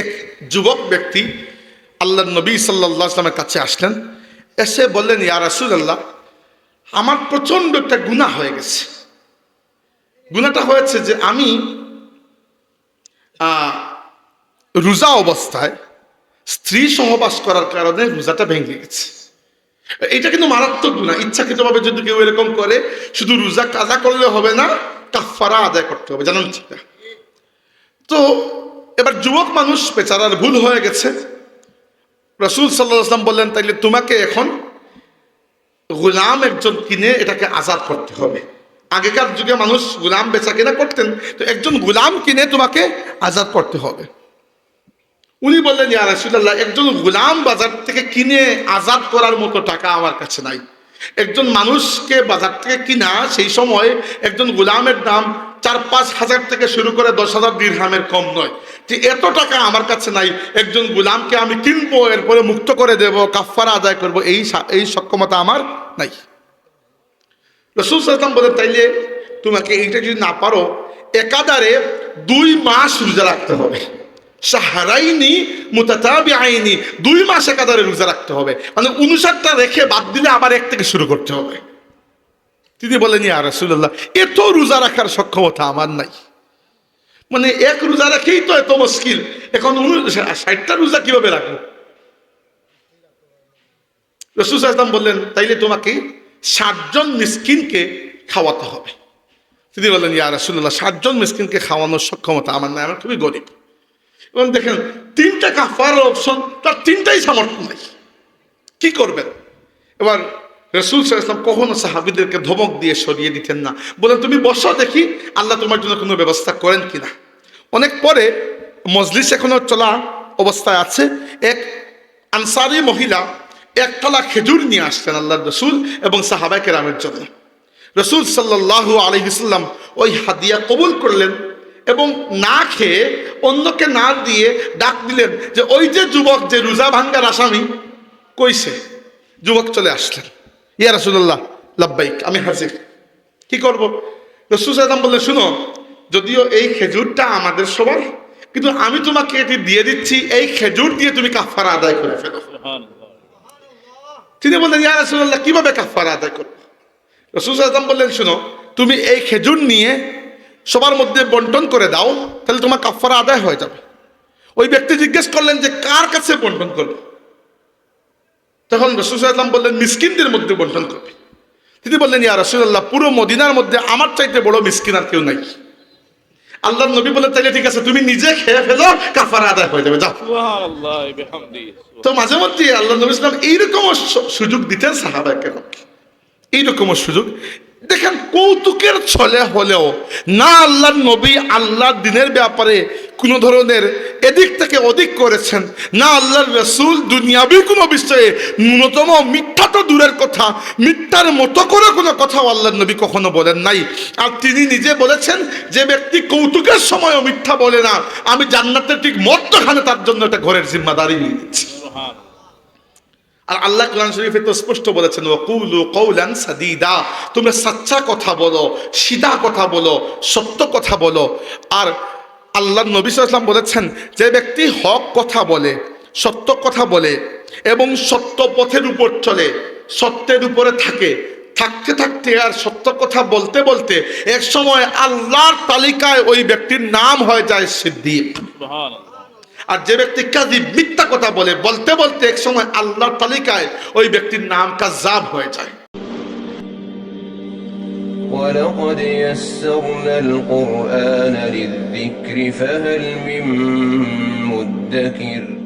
এক যুবক ব্যক্তি আল্লাহ নবী সাল্লাহ আসলামের কাছে আসলেন, এসে বললেন, ইয়া রাসূলুল্লাহ, আমার প্রচণ্ড একটা গুনাহ হয়ে গেছে। গুনাহটা হয়েছে যে আমি রোজা অবস্থায় স্ত্রী সহবাস করার কারণে রোজাটা ভেঙে গেছে। এটা কিন্তু মারাত্মক গুণা ইচ্ছাকৃতভাবে যদি কেউ এরকম করে, শুধু রোজা কাজা করলে হবে না কাফারা আদায় করতে হবে। জানেন তো এবার যুবক মানুষ বেচারার ভুল হয়ে গেছে। রসুল সাল্লাহ আসলাম বললেন, তাইলে তোমাকে এখন গোলাম একজন কিনে এটাকে আজাদ করতে হবে। আগেকার যুগে মানুষ গোলাম বেচা কিনা করতেন, তো একজন গোলাম কিনে তোমাকে আজাদ করতে হবে। উনি বললেন, ইয়া রাসূলুল্লাহ, একজন গোলাম বাজার থেকে কিনে আজাদ করার মতো টাকা আমার কাছে নাই। একজন মানুষকে বাজার থেকে কিনা সেই সময় একজন গোলামের দাম চার পাঁচ হাজার থেকে শুরু করে দশ হাজার দিরহামের কম নয়। যে এত টাকা আমার কাছে নাই, একজন গোলামকে আমি কিনবো, এরপরে মুক্ত করে দেব কাফারা আদায় করব, এই এই সক্ষমতা আমার নাই। রসুল বলে তাইলে তোমাকে এইটা যদি না পারো, একাধারে দুই মাস রোজা রাখতে হবে। সাহারাইনি মুতাতাবি আইনি দুই মাস একাধারে রোজা রাখতে হবে। মানে উনষাটটা রেখে বাদ দিলে আবার এক থেকে শুরু করতে হবে। তিনি বলেন, ইয়া রাসূলুল্লাহ, এত রোজা রাখার সক্ষমতা আমার নাই। মানে এক রোজা রাখেই তো এত মুশকিল। এখন ষাটটা রোজা কীভাবে রাখব? রসুল সাল্লাম বললেন, তাইলে তোমাকে ষাটজন মিসকিনকে খাওয়াতে হবে। তিনি বললেন, ইয়া রাসূলুল্লাহ ষাটজন মিসকিনকে খাওয়ানোর সক্ষমতা আমার নাই, আমার খুবই গরিব। এবং দেখেন, তিনটা কাফার অপশন, তার তিনটাই সামর্থ্য নাই। কি করবেন? এবার রসুল সাল্লাম কখনো সাহাবিদেরকে ধমক দিয়ে সরিয়ে দিতেন না। বলেন তুমি বসো দেখি, আল্লাহ তোমার জন্য কোনো ব্যবস্থা করেন কিনা? অনেক পরে মজলিস এখনও চলা অবস্থায় আছে। এক আনসারি মহিলা একতলা খেজুর নিয়ে আসতেন আল্লাহ রসুল এবং সাহাবাই কেরামের জন্য। রসুল সাল্লাহ আলহিসাল্লাম ওই হাদিয়া কবুল করলেন এবং না খেয়ে অন্যকে না দিয়ে ডাক দিলেন যে, ওই যে যুবক যে রোজা ভাঙ্গার আসামি, কইছে? যুবক চলে আসলেন। ইয়া রাসুল্লাহ লাব্বাইক, আমি হাজির। কি করব? রসুল সাল্লাম বললেন, শুনো যদিও এই খেজুরটা আমাদের সবার, কিন্তু আমি তোমাকে এটি দিয়ে দিচ্ছি, এই খেজুর দিয়ে তুমি কাফারা আদায় করে ফেলো। তিনি বললেন, ইয়া রাসুল্লাহ কীভাবে কাফারা আদায় করব? রসুল সাল্লাম বললেন, শুনো, তুমি এই খেজুর নিয়ে সবার মধ্যে বন্টন করে দাও, তাহলে তোমার কাফারা আদায় হয়ে যাবে। ওই ব্যক্তি জিজ্ঞেস করলেন যে, কার কাছে বন্টন করবে? তখন রসুল সাল্লাম বললেন, মিসকিনদের মধ্যে বন্টন করবে। তিনি বললেন, ইয়া রসুল্লাহ পুরো মদিনার মধ্যে আমার চাইতে বড় মিসকিন আর কেউ নাই। আল্লাহ নবী বলে তাইলে ঠিক আছে তুমি নিজে খেয়ে ফেলো কাফারা আদায় হয়ে যাবে যাও। তো মাঝে মধ্যে আল্লাহ নবী ইসলাম এইরকম সুযোগ দিতেন সাহাবাকে এইরকম সুযোগ। দেখেন কৌতুকের ছলে হলেও না আল্লাহ নবী আল্লাহ দিনের ব্যাপারে কোনো ধরনের এদিক থেকে অধিক করেছেন। না আল্লাহর রসুল দুনিয়াবি কোনো বিষয়ে ন্যূনতম মিথ্যা তো দূরের কথা, মিথ্যার মতো করে কোনো কথাও আল্লাহ নবী কখনো বলেন নাই। আর তিনি নিজে বলেছেন যে ব্যক্তি কৌতুকের সময়ও মিথ্যা বলে না। আমি জান্নাতের ঠিক মধ্যখানে তার জন্য একটা ঘরের জিম্মাদারি নিয়ে নিচ্ছি। আর আল্লাহ কোরআন শরীফে তো স্পষ্ট বলেছেন ওকুলু কৌলান সাদিদা। তোমরা সাচ্চা কথা বলো, সিধা কথা বলো, সত্য কথা বলো। আর আল্লাহ নবী সাল্লাম বলেছেন যে ব্যক্তি হক কথা বলে সত্য কথা বলে এবং সত্য পথের উপর চলে সত্যের উপরে থাকে থাকতে থাকতে আর সত্য কথা বলতে বলতে এক সময় আল্লাহর তালিকায় ওই ব্যক্তির নাম হয়ে যায় সিদ্দিক। আর যে ব্যক্তি কাজী মিথ্যা কথা বলে বলতে বলতে এক সময় আল্লাহর তালিকায় ওই ব্যক্তির নাম কাজাব হয়ে যায়। ولقد يسرنا القرآن للذكر فهل من مدكر